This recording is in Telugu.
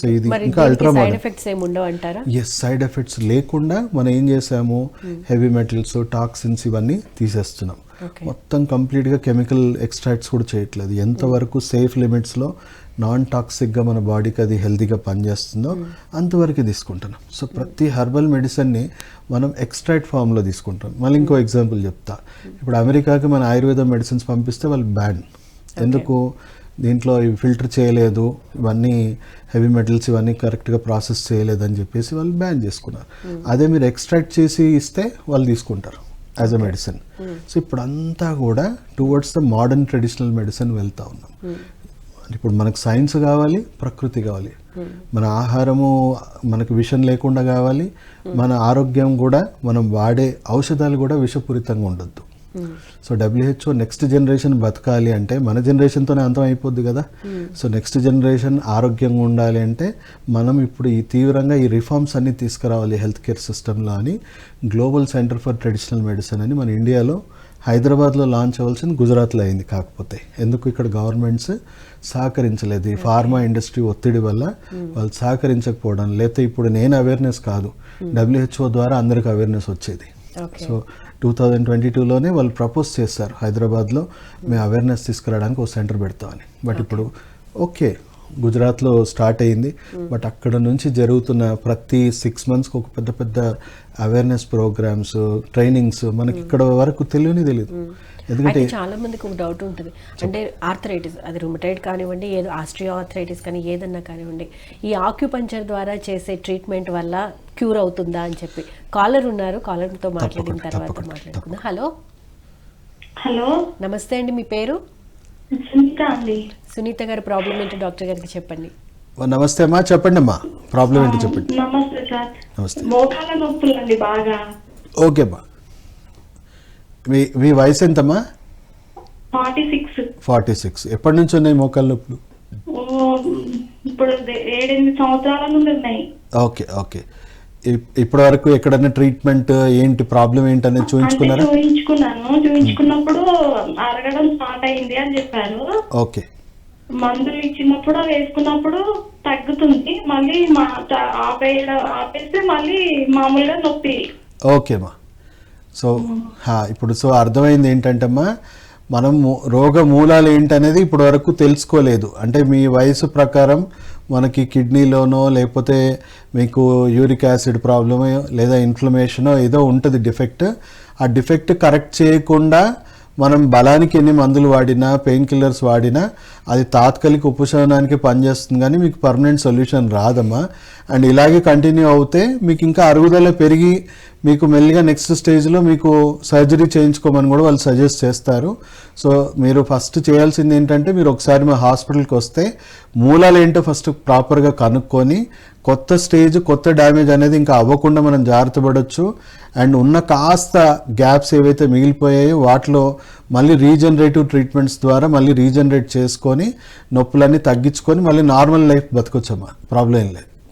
సో ఇది ఇంకా అల్ట్రా సైడ్ ఎఫెక్ట్స్ ఏమి ఉండవు అంటారా? ఎస్ సైడ్ ఎఫెక్ట్స్ లేకుండా మనం ఏం చేసాము? హెవీ మెటల్స్ టాక్సిన్స్ ఇవన్నీ తీసేస్తున్నాం. మొత్తం కంప్లీట్గా కెమికల్ ఎక్స్ట్రాక్ట్స్ కూడా చేయట్లేదు. ఎంతవరకు సేఫ్ లిమిట్స్లో నాన్ టాక్సిక్గా మన బాడీకి అది హెల్తీగా పనిచేస్తుందో అంతవరకు తీసుకుంటున్నాం. సో ప్రతి హర్బల్ మెడిసిన్ని మనం ఎక్స్ట్రాక్ట్ ఫామ్లో తీసుకుంటాం మళ్ళీ ఇంకో ఎగ్జాంపుల్ చెప్తా. ఇప్పుడు అమెరికాకి మన ఆయుర్వేద మెడిసిన్స్ పంపిస్తే వాళ్ళు బ్యాన్ ఎందుకు? దీంట్లో ఇవి ఫిల్టర్ చేయలేదు ఇవన్నీ హెవీ మెటల్స్ ఇవన్నీ కరెక్ట్గా ప్రాసెస్ చేయలేదు అని చెప్పేసి వాళ్ళు బ్యాన్ చేసుకున్నారు. అదే మీరు ఎక్స్ట్రాక్ట్ చేసి ఇస్తే వాళ్ళు తీసుకుంటారు యాజ్ అ మెడిసిన్. సో ఇప్పుడంతా కూడా towards the modern traditional medicine వెళ్తా ఉన్నాం. అంటే ఇప్పుడు మనకు సైన్స్ కావాలి ప్రకృతి కావాలి. మన ఆహారము మనకు విషం లేకుండా కావాలి. మన ఆరోగ్యం కూడా మనం వాడే ఔషధాలు కూడా విషపూరితంగా ఉండొద్దు. సో డబ్ల్యూహెచ్ఓ నెక్స్ట్ జనరేషన్ బతకాలి అంటే మన జనరేషన్తోనే అంతం అయిపోద్ది కదా. సో నెక్స్ట్ జనరేషన్ ఆరోగ్యంగా ఉండాలి అంటే మనం ఇప్పుడు ఈ తీవ్రంగా ఈ రిఫార్మ్స్ అన్ని తీసుకురావాలి హెల్త్ కేర్ సిస్టంలో అని global centre for traditional medicine అని మన ఇండియాలో హైదరాబాద్లో లాంచ్ అవ్వాల్సింది గుజరాత్లో అయింది కాకపోతే. ఎందుకు ఇక్కడ గవర్నమెంట్స్ సహకరించలేదు? ఈ ఫార్మా ఇండస్ట్రీ ఒత్తిడి వల్ల వాళ్ళు సహకరించకపోవడం లేకపోతే ఇప్పుడు నేను అవేర్నెస్ కాదు. డబ్ల్యూహెచ్ఓ ద్వారా అందరికి అవేర్నెస్ వచ్చేది. సో టూ థౌజండ్ ట్వంటీ టూలోనే వాళ్ళు ప్రపోజ్ చేశారు హైదరాబాద్లో మేము అవేర్నెస్ తీసుకురావడానికి ఒక సెంటర్ పెడతామని బట్ ఇప్పుడు ఓకే గుజరాత్లో స్టార్ట్ అయింది. బట్ అక్కడ నుంచి జరుగుతున్న ప్రతి సిక్స్ మంత్స్కి ఒక పెద్ద పెద్ద అవేర్నెస్ ప్రోగ్రామ్స్ ట్రైనింగ్స్ మనకి ఇక్కడ వరకు తెలియని తెలియదు ఎందుకంటే అయితే చాలా మందికి ఒక డౌట్ ఉంటుంది. అంటే ఆర్థరైటిస్ అది రుమటైడ్ కానివ్వండి ఏదో ఆస్ట్రియో ఆర్థరైటిస్ కానీ ఏదన్నా కానివ్వండి ఈ ఆక్యుపంచర్ ద్వారా చేసే ట్రీట్మెంట్ వల్ల క్యూర్ అవుతుందా అని చెప్పి. కాలర్ ఉన్నారు. కాలర్తో మాట్లాడిన తర్వాత మాట్లాడుకుందాం. హలో హలో నమస్తే అండి మీ పేరు? సునీత అండి. సునీత గారి ప్రాబ్లం ఏంటో డాక్టర్ గారికి చెప్పండి. నమస్తే అమ్మా చెప్పండి అమ్మా. ప్రాబ్లం ఏంటో చెప్పండి. నమస్తే సార్. నమస్తే. మోకాల నొప్పులు అండి బాగా. ఓకే అమ్మా. మీ మీ వయసు ఎంతమ్మా? Forty six. Forty six. ఎప్పటి నుంచి ఉన్నాయి మోకాళ్ళ నొప్పులు? ఇప్పుడు ఏడెనిమిది సంవత్సరాల నుండి ఉన్నాయి. Okay okay. ఇప్పటి వరకు ఎక్కడైనా ట్రీట్మెంట్ ఏంటి ప్రాబ్లం ఏంటి అనేది చూపించుకున్నారా చూయించుకున్నాను. చూయించుకున్నప్పుడు అరగడం స్టార్ట్ అయింది అని చెప్పారు. ఓకే. మందులు ఇచ్చినప్పుడు వేసుకున్నప్పుడు తగ్గుతుంది. మళ్ళీ మా త- ఆపేయడం ఆపేస్తే మళ్ళీ మామూలుగా నొప్పి. ఓకేమ్మా సో ఇప్పుడు సో అర్థమైంది ఏంటంటమ్మా మనం రోగ మూలాలు ఏంటనేది ఇప్పటి వరకు తెలుసుకోలేదు. అంటే మీ వయసు ప్రకారం మనకి కిడ్నీలోనో లేకపోతే మీకు యూరిక్ యాసిడ్ ప్రాబ్లమో లేదా ఇన్ఫ్లమేషనో ఏదో ఉంటుంది డిఫెక్ట్. ఆ డిఫెక్ట్ కరెక్ట్ చేయకుండా మనం బలానికి ఎన్ని మందులు వాడినా పెయిన్ కిల్లర్స్ వాడినా అది తాత్కాలిక ఉపశమనానికి పనిచేస్తుంది కానీ మీకు పర్మనెంట్ సొల్యూషన్ రాదమ్మా. అండ్ ఇలాగే కంటిన్యూ అవుతే మీకు ఇంకా అరుగుదల పెరిగి మీకు మెల్లిగా నెక్స్ట్ స్టేజ్లో మీకు సర్జరీ చేయించుకోమని కూడా వాళ్ళు సజెస్ట్ చేస్తారు. సో మీరు ఫస్ట్ చేయాల్సింది ఏంటంటే మీరు ఒకసారి మా హాస్పిటల్కి వస్తే మూలాలు ఏంటో ఫస్ట్ ప్రాపర్గా కనుక్కొని కొత్త స్టేజ్ కొత్త డ్యామేజ్ అనేది ఇంకా అవ్వకుండా మనం జాగ్రత్త పడవచ్చు అండ్ ఉన్న కాస్త గ్యాప్స్ ఏవైతే మిగిలిపోయాయో వాటిలో మళ్ళీ రీజనరేటివ్ ట్రీట్మెంట్స్ ద్వారా మళ్ళీ రీజనరేట్ చేసుకొని నొప్పులన్నీ తగ్గించుకొని మళ్ళీ నార్మల్ లైఫ్ బతకొచ్చమ్మా. ప్రాబ్లం లేదు.